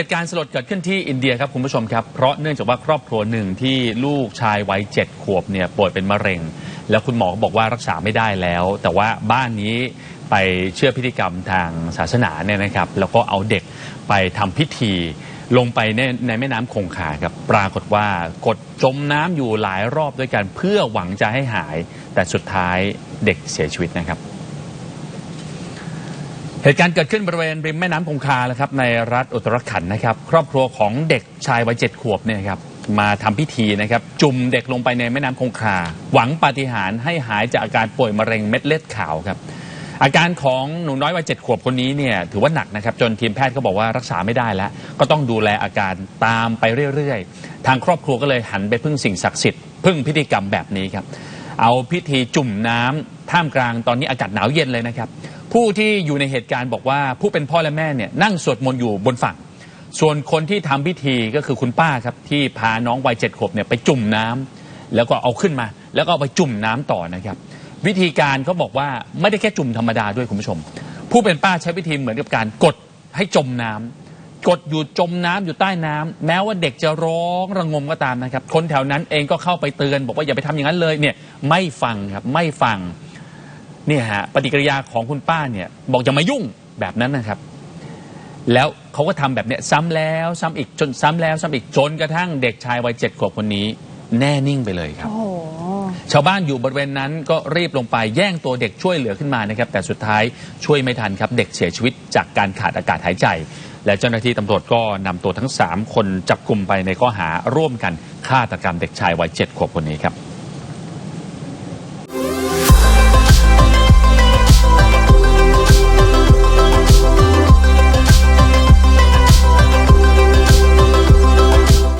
เหตุการณ์สลดเกิดขึ้นที่อินเดียครับคุณผู้ชมครับ เพราะเนื่องจากว่าครอบครัวหนึ่งที่ลูกชายวัยเจ็ดขวบเนี่ยป่วยเป็นมะเร็ง แล้วคุณหมอก็บอกว่ารักษาไม่ได้แล้ว แต่ว่าบ้านนี้ไปเชื่อพิธีกรรมทางศาสนาเนี่ยนะครับ แล้วก็เอาเด็กไปทำพิธีลงไปในในแม่น้ำคงคาครับปรากฏว่ากดจมน้ำอยู่หลายรอบด้วยกันเพื่อหวังจะให้หาย แต่สุดท้ายเด็กเสียชีวิตนะครับ เหตุการณ์เกิดขึ้นบริเวณริมแม่น้ำคงคาแล้วครับในรัฐอุตรขันธ์นะครับ ครอบครัวของเด็กชายวัยเจ็ดขวบเนี่ยครับมาทำพิธีนะครับจุ่มเด็กลงไปในแม่น้ำคงคา หวังปาฏิหาริย์ให้หายจากอาการป่วยมะเร็งเม็ดเลือดขาวครับ อาการของหนูน้อยวัยเจ็ดขวบคนนี้เนี่ยถือว่าหนักนะครับ จนทีมแพทย์ก็บอกว่ารักษาไม่ได้แล้ว ก็ต้องดูแลอาการตามไปเรื่อยๆ ทางครอบครัวก็เลยหันไปพึ่งสิ่งศักดิ์สิทธิ์พึ่งพิธีกรรมแบบนี้ครับเอาพิธีจุ่มน้ำท่ามกลางตอนนี้อากาศหนาวเย็นเลยนะครับ ผู้ที่อยู่ในเหตุการณ์บอกว่าผู้เป็นพ่อและแม่เนี่ยนั่งสวดมนต์อยู่บนฝั่ง ส่วนคนที่ทำพิธีก็คือคุณป้าครับ ที่พาน้องวัยเจ็ดขวบเนี่ยไปจุ่มน้ำแล้วก็เอาขึ้นมา แล้วก็เอาไปจุ่มน้ำต่อนะครับ วิธีการเขาบอกว่าไม่ได้แค่จุ่มธรรมดาด้วยคุณผู้ชม ผู้เป็นป้าใช้วิธีเหมือนกับการกดให้จมน้ำกดอยู่จมน้ำอยู่ใต้น้ำแม้ว่าเด็กจะร้องระงมก็ตามนะครับ คนแถวนั้นเองก็เข้าไปเตือน บอกว่าอย่าไปทำอย่างนั้นเลยเนี่ยไม่ฟังครับไม่ฟัง เนี่ยฮะปฏิกิริยาของคุณป้าเนี่ยบอกอย่ามายุ่งแบบนั้นนะครับ แล้วเขาก็ทำแบบเนี้ยซ้ำแล้วซ้ำอีกจนซ้ำแล้วซ้ำอีกจนกระทั่งเด็กชายวัยเจ็ดขวบคนนี้ แน่นิ่งไปเลยครับโอ้โหชาวบ้านอยู่บริเวณนั้นก็รีบลงไปแย่งตัวเด็กช่วยเหลือขึ้นมานะครับ แต่สุดท้ายช่วยไม่ทันครับ เด็กเสียชีวิตจากการขาดอากาศหายใจ และเจ้าหน้าที่ตำรวจก็นำตัวทั้ง 3 คนจับกลุ่มไปในข้อหาร่วมกันฆาตกรรมเด็กชายวัยเจ็ดขวบคนนี้ครับ